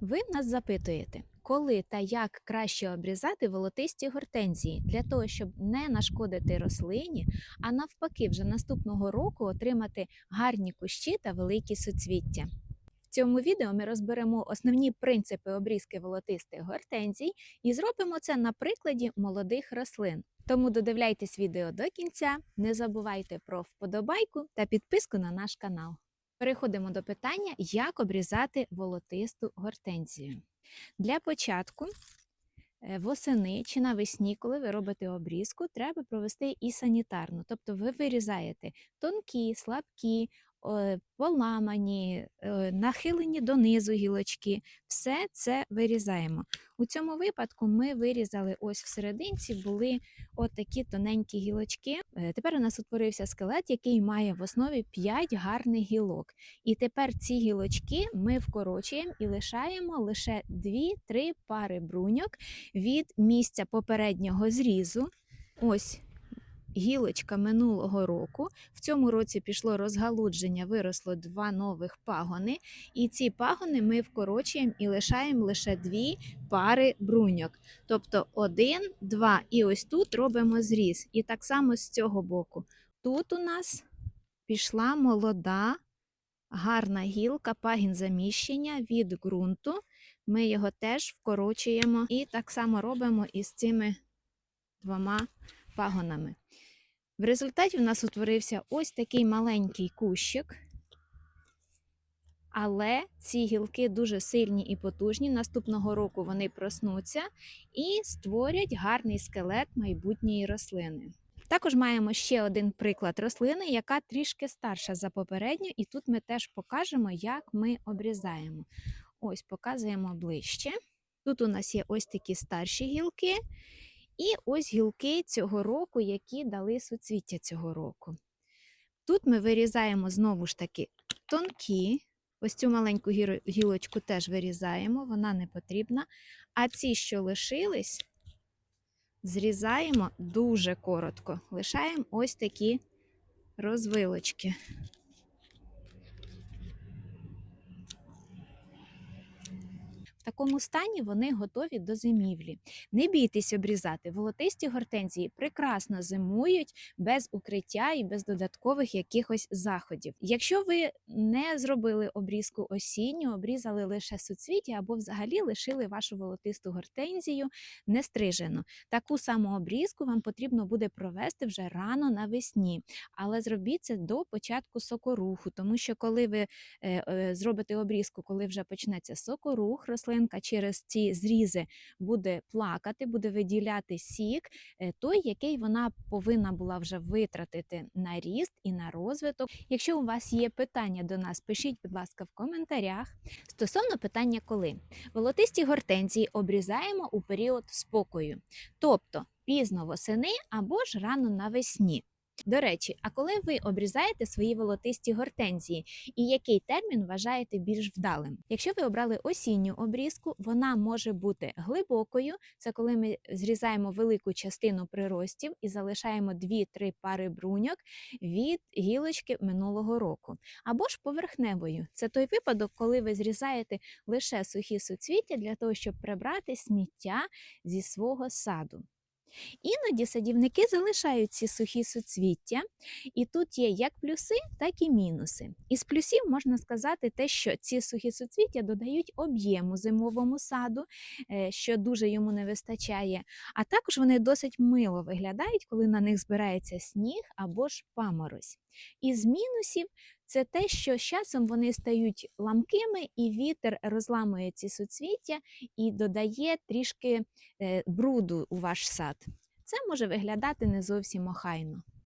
Ви нас запитуєте, коли та як краще обрізати волотисті гортензії для того, щоб не нашкодити рослині, а навпаки, вже наступного року отримати гарні кущі та великі суцвіття. В цьому відео ми розберемо основні принципи обрізки волотистих гортензій і зробимо це на прикладі молодих рослин. Тому додивляйтесь відео до кінця, не забувайте про вподобайку та підписку на наш канал. Переходимо до питання, як обрізати волотисту гортензію. Для початку е, восени чи навесні, коли ви робите обрізку, треба провести і санітарну. Тобто ви вирізаєте тонкі, слабкі, поламані, е, нахилені донизу гілочки. Все це вирізаємо. У цьому випадку ми вирізали ось в серединці були от такі тоненькі гілочки. Е, Тепер у нас утворився скелет, який має в основі 5 гарних гілок. І тепер ці гілочки ми вкорочуємо і лишаємо лише 2-3 пари бруньок від місця попереднього зрізу. Ось гілочка минулого року. В цьому році пішло розгалудження, виросло два нових пагони. І ці пагони ми вкорочуємо і лишаємо лише дві пари бруньок. Тобто один, два. І ось тут робимо зріз. І так само з цього боку. Тут у нас пішла молода, гарна гілка, пагін заміщення від ґрунту. Ми його теж вкорочуємо і так само робимо із цими двома пагонами. В результаті в нас утворився ось такий маленький кущик. Але ці гілки дуже сильні і потужні. Наступного року вони проснуться і створять гарний скелет майбутньої рослини. Також маємо ще один приклад рослини, яка трішки старша за попередню, і тут ми теж покажемо, як ми обрізаємо. Ось показуємо ближче. Тут у нас є ось такі старші гілки, і ось гілки цього року, які дали суцвіття цього року. Тут ми вирізаємо знову ж таки тонкі. Ось цю маленьку гілочку теж вирізаємо, вона не потрібна. А ці, що лишились, зрізаємо дуже коротко. Лишаємо ось такі розвилочки. Такому стані вони готові до зимівлі. Не бійтесь обрізати. Волотисті гортензії прекрасно зимують без укриття і без додаткових якихось заходів. Якщо ви не зробили обрізку осінню, обрізали лише суцвіття або взагалі лишили вашу волотисту гортензію нестрижену. Таку саму обрізку вам потрібно буде провести вже рано навесні, але зробіть це до початку сокоруху, тому що коли ви е, е, зробите обрізку, коли вже почнеться сокорух, рослинка через ці зрізи буде плакати, буде виділяти сік, е, той, який вона повинна була вже витратити на ріст і на розвиток. Якщо у вас є питання до нас, пишіть, будь ласка, в коментарях. Стосовно питання, коли волотисті гортензії обрізаємо у період спокою, тобто пізно восени або ж рано навесні. До речі, а коли ви обрізаєте свої волотисті гортензії, і який термін вважаєте більш вдалим? Якщо ви обрали осінню обрізку, вона може бути глибокою. Це коли ми зрізаємо велику частину приростів і залишаємо 2-3 пари бруньок від гілочки минулого року. Або ж поверхневою. Це той випадок, коли ви зрізаєте лише сухі суцвіття для того, щоб прибрати сміття зі свого саду. Іноді садівники залишають ці сухі суцвіття, і тут є як плюси, так і мінуси. Із плюсів можна сказати те, що ці сухі суцвіття додають об'єму зимовому саду, е, що дуже йому не вистачає. А також вони досить мило виглядають, коли на них збирається сніг або ж паморозь. Із мінусів це те, що з часом вони стають ламкими, і вітер розламує ці суцвіття і додає трішки е, бруду у ваш сад. Це може виглядати не зовсім охайно.